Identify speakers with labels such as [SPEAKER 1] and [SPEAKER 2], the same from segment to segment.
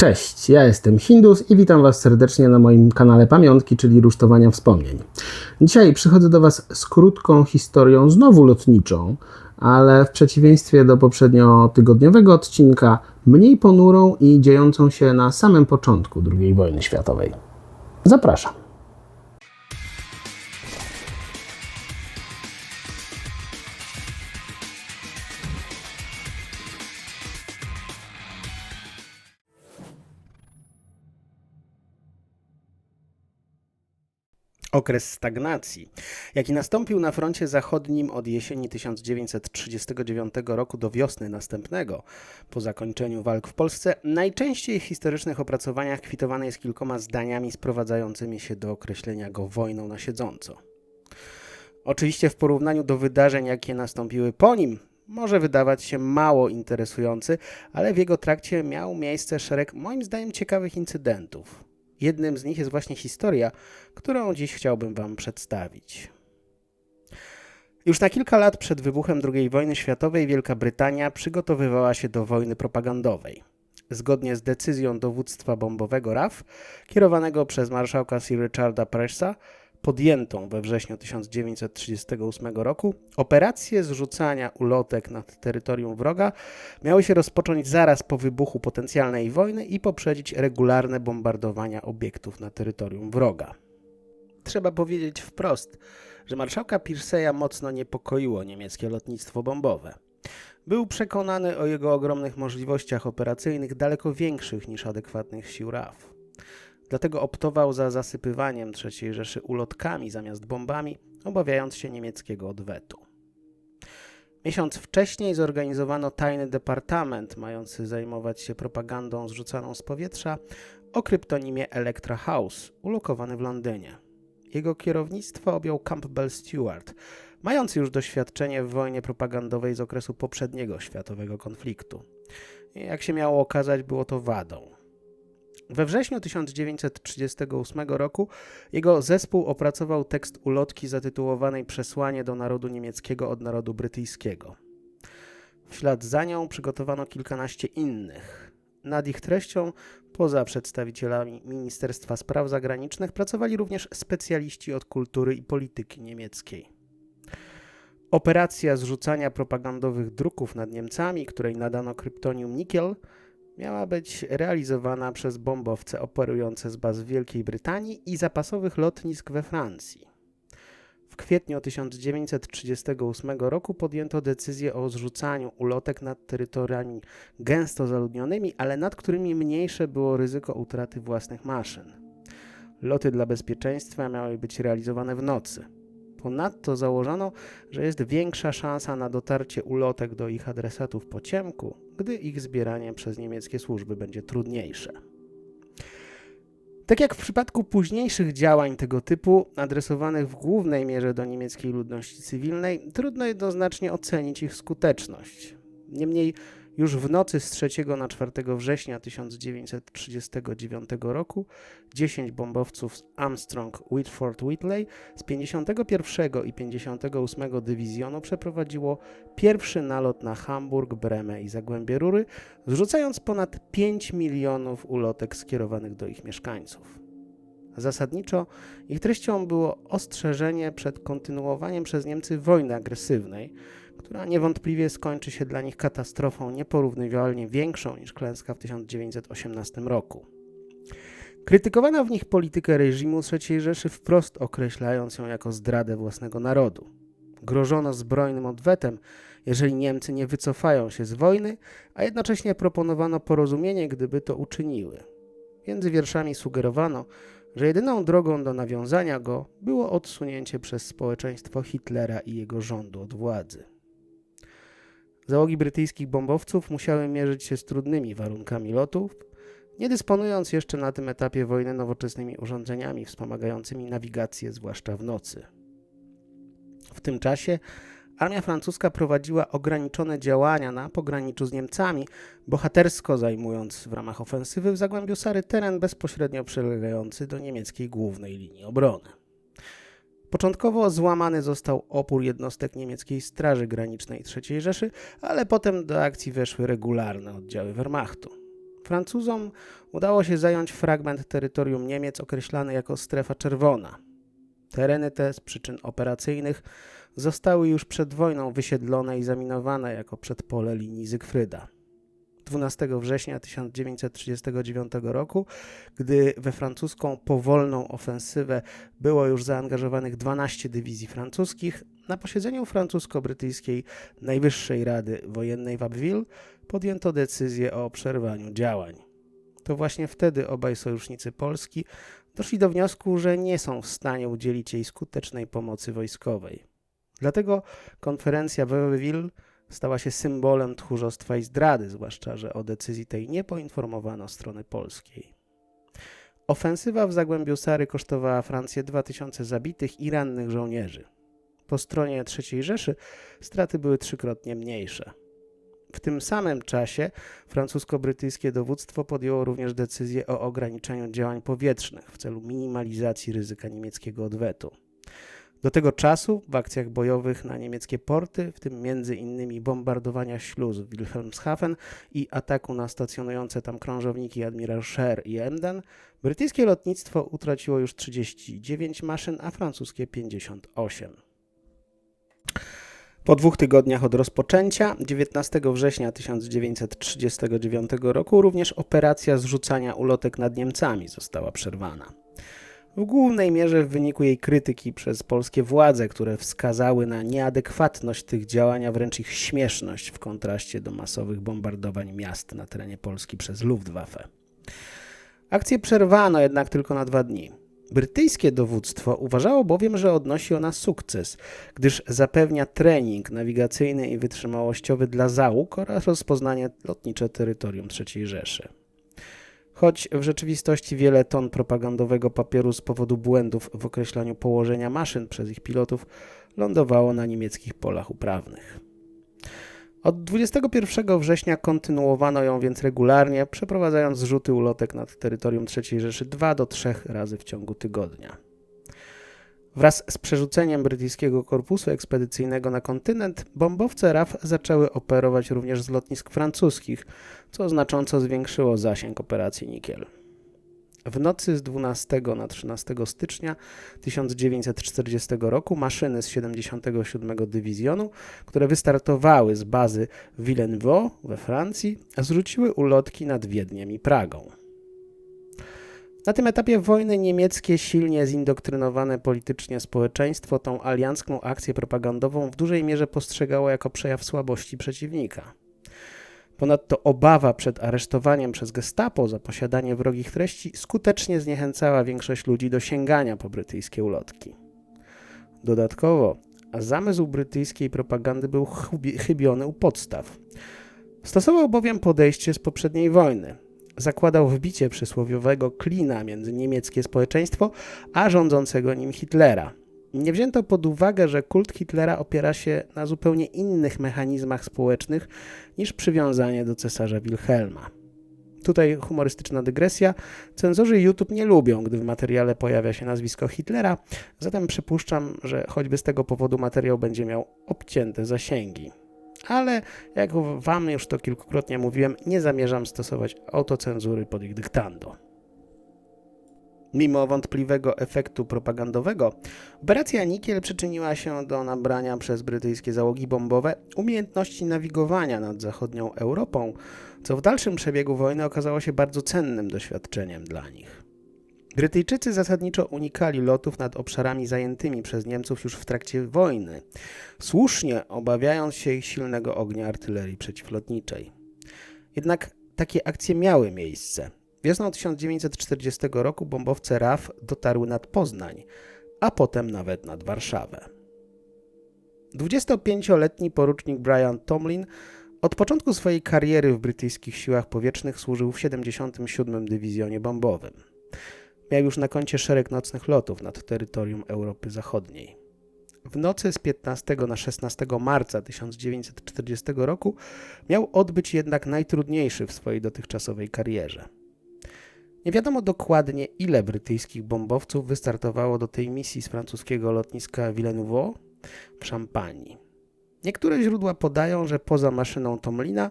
[SPEAKER 1] Cześć, ja jestem Hindus i witam Was serdecznie na moim kanale Pamiątki, czyli Rusztowania Wspomnień. Dzisiaj przychodzę do Was z krótką historią, znowu lotniczą, ale w przeciwieństwie do poprzednio tygodniowego odcinka, mniej ponurą i dziejącą się na samym początku II wojny światowej. Zapraszam.
[SPEAKER 2] Okres stagnacji, jaki nastąpił na froncie zachodnim od jesieni 1939 roku do wiosny następnego, po zakończeniu walk w Polsce, najczęściej w historycznych opracowaniach kwitowany jest kilkoma zdaniami sprowadzającymi się do określenia go wojną na siedząco. Oczywiście w porównaniu do wydarzeń, jakie nastąpiły po nim, może wydawać się mało interesujący, ale w jego trakcie miał miejsce szereg moim zdaniem ciekawych incydentów. Jednym z nich jest właśnie historia, którą dziś chciałbym Wam przedstawić. Już na kilka lat przed wybuchem II wojny światowej Wielka Brytania przygotowywała się do wojny propagandowej. Zgodnie z decyzją dowództwa bombowego RAF, kierowanego przez marszałka Sir Richarda Pressa, podjętą we wrześniu 1938 roku, operacje zrzucania ulotek nad terytorium wroga miały się rozpocząć zaraz po wybuchu potencjalnej wojny i poprzedzić regularne bombardowania obiektów na terytorium wroga. Trzeba powiedzieć wprost, że marszałka Pierceya mocno niepokoiło niemieckie lotnictwo bombowe. Był przekonany o jego ogromnych możliwościach operacyjnych, daleko większych niż adekwatnych sił RAF. Dlatego optował za zasypywaniem III Rzeszy ulotkami zamiast bombami, obawiając się niemieckiego odwetu. Miesiąc wcześniej zorganizowano tajny departament mający zajmować się propagandą zrzucaną z powietrza o kryptonimie Electra House, ulokowany w Londynie. Jego kierownictwo objął Campbell Stewart, mający już doświadczenie w wojnie propagandowej z okresu poprzedniego światowego konfliktu. Jak się miało okazać, było to wadą. We wrześniu 1938 roku jego zespół opracował tekst ulotki zatytułowanej Przesłanie do narodu niemieckiego od narodu brytyjskiego. W ślad za nią przygotowano kilkanaście innych. Nad ich treścią, poza przedstawicielami Ministerstwa Spraw Zagranicznych, pracowali również specjaliści od kultury i polityki niemieckiej. Operacja zrzucania propagandowych druków nad Niemcami, której nadano kryptonium Nikiel, miała być realizowana przez bombowce operujące z baz w Wielkiej Brytanii i zapasowych lotnisk we Francji. W kwietniu 1938 roku podjęto decyzję o zrzucaniu ulotek nad terytoriami gęsto zaludnionymi, ale nad którymi mniejsze było ryzyko utraty własnych maszyn. Loty dla bezpieczeństwa miały być realizowane w nocy. Ponadto założono, że jest większa szansa na dotarcie ulotek do ich adresatów po ciemku, gdy ich zbieranie przez niemieckie służby będzie trudniejsze. Tak jak w przypadku późniejszych działań tego typu, adresowanych w głównej mierze do niemieckiej ludności cywilnej, trudno jednoznacznie ocenić ich skuteczność. Niemniej już w nocy z 3 na 4 września 1939 roku 10 bombowców Armstrong Whitford Whitley z 51 i 58 Dywizjonu przeprowadziło pierwszy nalot na Hamburg, Bremę i Zagłębie Rury, zrzucając ponad 5 milionów ulotek skierowanych do ich mieszkańców. Zasadniczo ich treścią było ostrzeżenie przed kontynuowaniem przez Niemcy wojny agresywnej, która niewątpliwie skończy się dla nich katastrofą nieporównywalnie większą niż klęska w 1918 roku. Krytykowano w nich politykę reżimu III Rzeszy wprost określając ją jako zdradę własnego narodu. Grożono zbrojnym odwetem, jeżeli Niemcy nie wycofają się z wojny, a jednocześnie proponowano porozumienie, gdyby to uczyniły. Między wierszami sugerowano, że jedyną drogą do nawiązania go było odsunięcie przez społeczeństwo Hitlera i jego rządu od władzy. Załogi brytyjskich bombowców musiały mierzyć się z trudnymi warunkami lotów, nie dysponując jeszcze na tym etapie wojny nowoczesnymi urządzeniami wspomagającymi nawigację, zwłaszcza w nocy. W tym czasie armia francuska prowadziła ograniczone działania na pograniczu z Niemcami, bohatersko zajmując w ramach ofensywy w Zagłębiu Sary teren bezpośrednio przylegający do niemieckiej głównej linii obrony. Początkowo złamany został opór jednostek niemieckiej Straży Granicznej III Rzeszy, ale potem do akcji weszły regularne oddziały Wehrmachtu. Francuzom udało się zająć fragment terytorium Niemiec określany jako strefa czerwona. Tereny te z przyczyn operacyjnych zostały już przed wojną wysiedlone i zaminowane jako przedpole linii Zygfryda. 12 września 1939 roku, gdy we francuską powolną ofensywę było już zaangażowanych 12 dywizji francuskich, na posiedzeniu francusko-brytyjskiej Najwyższej Rady Wojennej w Abbeville podjęto decyzję o przerwaniu działań. To właśnie wtedy obaj sojusznicy Polski doszli do wniosku, że nie są w stanie udzielić jej skutecznej pomocy wojskowej. Dlatego konferencja w Abbeville stała się symbolem tchórzostwa i zdrady, zwłaszcza, że o decyzji tej nie poinformowano strony polskiej. Ofensywa w Zagłębiu Sary kosztowała Francję 2000 zabitych i rannych żołnierzy. Po stronie III Rzeszy straty były trzykrotnie mniejsze. W tym samym czasie francusko-brytyjskie dowództwo podjęło również decyzję o ograniczeniu działań powietrznych w celu minimalizacji ryzyka niemieckiego odwetu. Do tego czasu w akcjach bojowych na niemieckie porty, w tym między innymi bombardowania śluz Wilhelmshaven i ataku na stacjonujące tam krążowniki admirał Scheer i Emden, brytyjskie lotnictwo utraciło już 39 maszyn, a francuskie 58. Po dwóch tygodniach od rozpoczęcia, 19 września 1939 roku, również operacja zrzucania ulotek nad Niemcami została przerwana. W głównej mierze w wyniku jej krytyki przez polskie władze, które wskazały na nieadekwatność tych działań, a wręcz ich śmieszność w kontraście do masowych bombardowań miast na terenie Polski przez Luftwaffe. Akcję przerwano jednak tylko na dwa dni. Brytyjskie dowództwo uważało bowiem, że odnosi ona sukces, gdyż zapewnia trening nawigacyjny i wytrzymałościowy dla załóg oraz rozpoznanie lotnicze terytorium III Rzeszy. Choć w rzeczywistości wiele ton propagandowego papieru z powodu błędów w określaniu położenia maszyn przez ich pilotów lądowało na niemieckich polach uprawnych. Od 21 września kontynuowano ją więc regularnie, przeprowadzając zrzuty ulotek nad terytorium III Rzeszy 2 do 3 razy w ciągu tygodnia. Wraz z przerzuceniem brytyjskiego korpusu ekspedycyjnego na kontynent, bombowce RAF zaczęły operować również z lotnisk francuskich, co znacząco zwiększyło zasięg operacji Nikiel. W nocy z 12 na 13 stycznia 1940 roku maszyny z 77 Dywizjonu, które wystartowały z bazy Villeneuve we Francji, zrzuciły ulotki nad Wiedniem i Pragą. Na tym etapie wojny niemieckie, silnie zindoktrynowane politycznie społeczeństwo tą aliancką akcję propagandową w dużej mierze postrzegało jako przejaw słabości przeciwnika. Ponadto obawa przed aresztowaniem przez gestapo za posiadanie wrogich treści skutecznie zniechęcała większość ludzi do sięgania po brytyjskie ulotki. Dodatkowo zamysł brytyjskiej propagandy był chybiony u podstaw. Stosował bowiem podejście z poprzedniej wojny. Zakładał wbicie przysłowiowego klina między niemieckie społeczeństwo a rządzącego nim Hitlera. Nie wzięto pod uwagę, że kult Hitlera opiera się na zupełnie innych mechanizmach społecznych niż przywiązanie do cesarza Wilhelma. Tutaj humorystyczna dygresja. Cenzorzy YouTube nie lubią, gdy w materiale pojawia się nazwisko Hitlera, zatem przypuszczam, że choćby z tego powodu materiał będzie miał obcięte zasięgi. Ale jak Wam już to kilkukrotnie mówiłem, nie zamierzam stosować autocenzury pod ich dyktando. Mimo wątpliwego efektu propagandowego, operacja Nikiel przyczyniła się do nabrania przez brytyjskie załogi bombowe umiejętności nawigowania nad zachodnią Europą, co w dalszym przebiegu wojny okazało się bardzo cennym doświadczeniem dla nich. Brytyjczycy zasadniczo unikali lotów nad obszarami zajętymi przez Niemców już w trakcie wojny, słusznie obawiając się ich silnego ognia artylerii przeciwlotniczej. Jednak takie akcje miały miejsce. Wiosną 1940 roku bombowce RAF dotarły nad Poznań, a potem nawet nad Warszawę. 25-letni porucznik Brian Tomlin od początku swojej kariery w brytyjskich siłach powietrznych służył w 77. Dywizjonie Bombowym. Miał już na koncie szereg nocnych lotów nad terytorium Europy Zachodniej. W nocy z 15 na 16 marca 1940 roku miał odbyć jednak najtrudniejszy w swojej dotychczasowej karierze. Nie wiadomo dokładnie, ile brytyjskich bombowców wystartowało do tej misji z francuskiego lotniska Villeneuve w Szampanii. Niektóre źródła podają, że poza maszyną Tomlina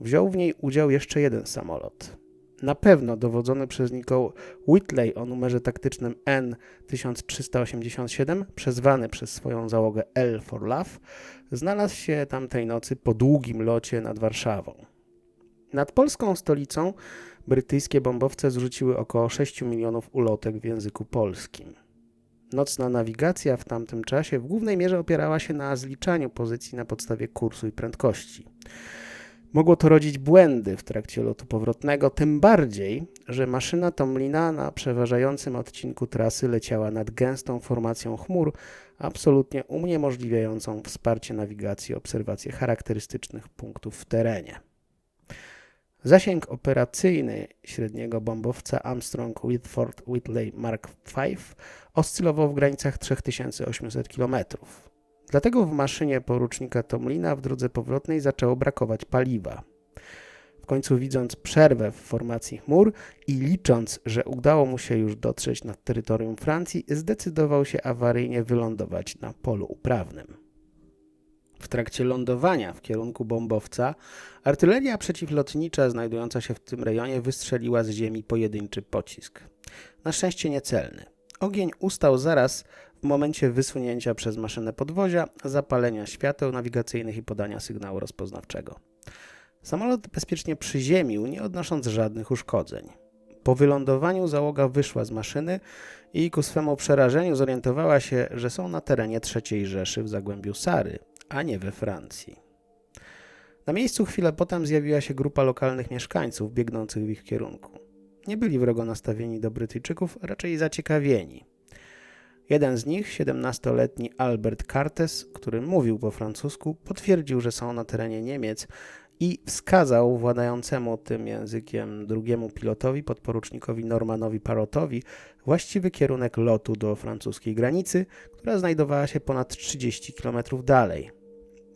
[SPEAKER 2] wziął w niej udział jeszcze jeden samolot. Na pewno dowodzony przez Nicole Whitley o numerze taktycznym N1387, przezwany przez swoją załogę L for Love, znalazł się tamtej nocy po długim locie nad Warszawą. Nad polską stolicą brytyjskie bombowce zrzuciły około 6 milionów ulotek w języku polskim. Nocna nawigacja w tamtym czasie w głównej mierze opierała się na zliczaniu pozycji na podstawie kursu i prędkości. Mogło to rodzić błędy w trakcie lotu powrotnego, tym bardziej, że maszyna Tomlina na przeważającym odcinku trasy leciała nad gęstą formacją chmur, absolutnie uniemożliwiającą wsparcie nawigacji i obserwację charakterystycznych punktów w terenie. Zasięg operacyjny średniego bombowca Armstrong Whitford Whitley Mark V oscylował w granicach 3800 km. Dlatego w maszynie porucznika Tomlina w drodze powrotnej zaczęło brakować paliwa. W końcu widząc przerwę w formacji chmur i licząc, że udało mu się już dotrzeć nad terytorium Francji, zdecydował się awaryjnie wylądować na polu uprawnym. W trakcie lądowania w kierunku bombowca artyleria przeciwlotnicza znajdująca się w tym rejonie wystrzeliła z ziemi pojedynczy pocisk. Na szczęście niecelny. Ogień ustał zaraz w momencie wysunięcia przez maszynę podwozia, zapalenia świateł nawigacyjnych i podania sygnału rozpoznawczego. Samolot bezpiecznie przyziemił, nie odnosząc żadnych uszkodzeń. Po wylądowaniu załoga wyszła z maszyny i ku swemu przerażeniu zorientowała się, że są na terenie III Rzeszy w Zagłębiu Sary, a nie we Francji. Na miejscu chwilę potem zjawiła się grupa lokalnych mieszkańców biegnących w ich kierunku. Nie byli wrogo nastawieni do Brytyjczyków, raczej zaciekawieni. Jeden z nich, 17-letni Albert Cartes, który mówił po francusku, potwierdził, że są na terenie Niemiec i wskazał władającemu tym językiem drugiemu pilotowi, podporucznikowi Normanowi Parotowi, właściwy kierunek lotu do francuskiej granicy, która znajdowała się ponad 30 km dalej.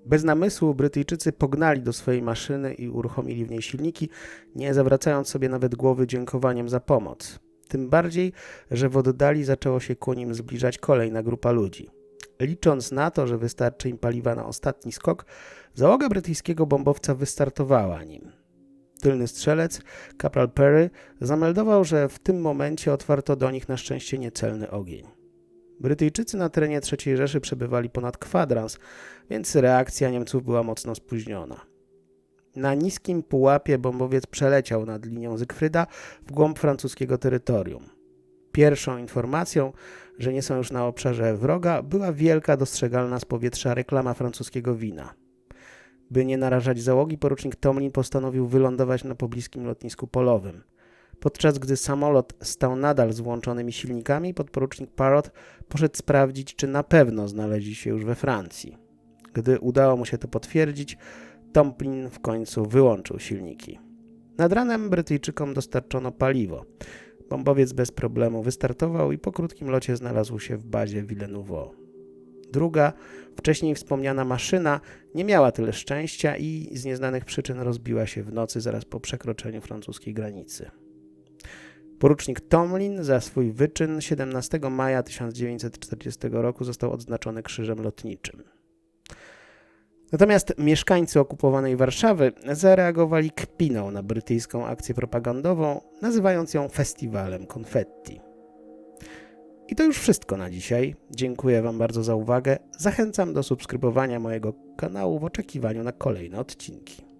[SPEAKER 2] Bez namysłu Brytyjczycy pognali do swojej maszyny i uruchomili w niej silniki, nie zawracając sobie nawet głowy dziękowaniem za pomoc. Tym bardziej, że w oddali zaczęło się ku nim zbliżać kolejna grupa ludzi. Licząc na to, że wystarczy im paliwa na ostatni skok, załoga brytyjskiego bombowca wystartowała nim. Tylny strzelec, kapral Perry, zameldował, że w tym momencie otwarto do nich na szczęście niecelny ogień. Brytyjczycy na terenie III Rzeszy przebywali ponad kwadrans, więc reakcja Niemców była mocno spóźniona. Na niskim pułapie bombowiec przeleciał nad linią Zygfryda w głąb francuskiego terytorium. Pierwszą informacją, że nie są już na obszarze wroga, była wielka, dostrzegalna z powietrza reklama francuskiego wina. By nie narażać załogi, porucznik Tomlin postanowił wylądować na pobliskim lotnisku polowym. Podczas gdy samolot stał nadal z włączonymi silnikami, podporucznik Parrot poszedł sprawdzić, czy na pewno znaleźli się już we Francji. Gdy udało mu się to potwierdzić, Tomlin w końcu wyłączył silniki. Nad ranem Brytyjczykom dostarczono paliwo. Bombowiec bez problemu wystartował i po krótkim locie znalazł się w bazie Villeneuve. Druga, wcześniej wspomniana maszyna nie miała tyle szczęścia i z nieznanych przyczyn rozbiła się w nocy zaraz po przekroczeniu francuskiej granicy. Porucznik Tomlin za swój wyczyn 17 maja 1940 roku został odznaczony krzyżem lotniczym. Natomiast mieszkańcy okupowanej Warszawy zareagowali kpiną na brytyjską akcję propagandową, nazywając ją festiwalem konfetti. I to już wszystko na dzisiaj. Dziękuję Wam bardzo za uwagę. Zachęcam do subskrybowania mojego kanału w oczekiwaniu na kolejne odcinki.